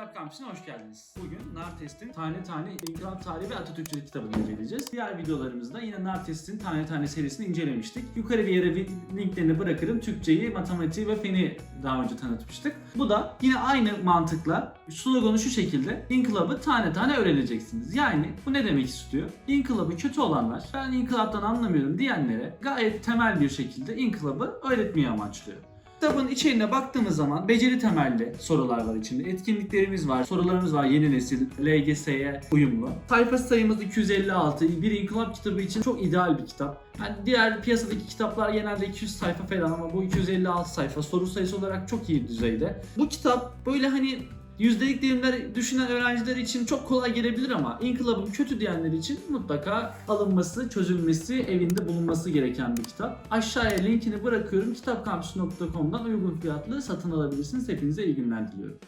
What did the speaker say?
Kitap Kampüsü'ne hoş geldiniz. Bugün Nartest'in Tane Tane İnkılap Tarihi ve Atatürkçülük kitabını inceleyeceğiz. Diğer videolarımızda yine Nartest'in Tane Tane serisini incelemiştik. Yukarı bir yere linklerini bırakırım. Türkçeyi, matematiği ve feni daha önce tanıtmıştık. Bu da yine aynı mantıkla sloganı şu şekilde İnkılabı tane tane öğreneceksiniz. Yani bu ne demek istiyor? İnkılabı kötü olanlar, ben inkılaptan anlamıyorum diyenlere gayet temel bir şekilde inkılabı öğretmeyi amaçlıyor. Kitabın içeriğine baktığımız zaman beceri temelli sorular var içinde. Etkinliklerimiz var, sorularımız var yeni nesil, LGS'ye uyumlu. Sayfa sayımız 256. Bir inkılap kitabı için çok ideal bir kitap. Yani diğer piyasadaki kitaplar genelde 200 sayfa falan ama bu 256 sayfa soru sayısı olarak çok iyi düzeyde. Bu kitap böyle hani yüzdelik dilimler düşünen öğrenciler için çok kolay gelebilir ama inkılabın kötü diyenler için mutlaka alınması, çözülmesi, evinde bulunması gereken bir kitap. Aşağıya linkini bırakıyorum. Kitapkampüsü.com'dan uygun fiyatlı satın alabilirsiniz. Hepinize iyi günler diliyorum.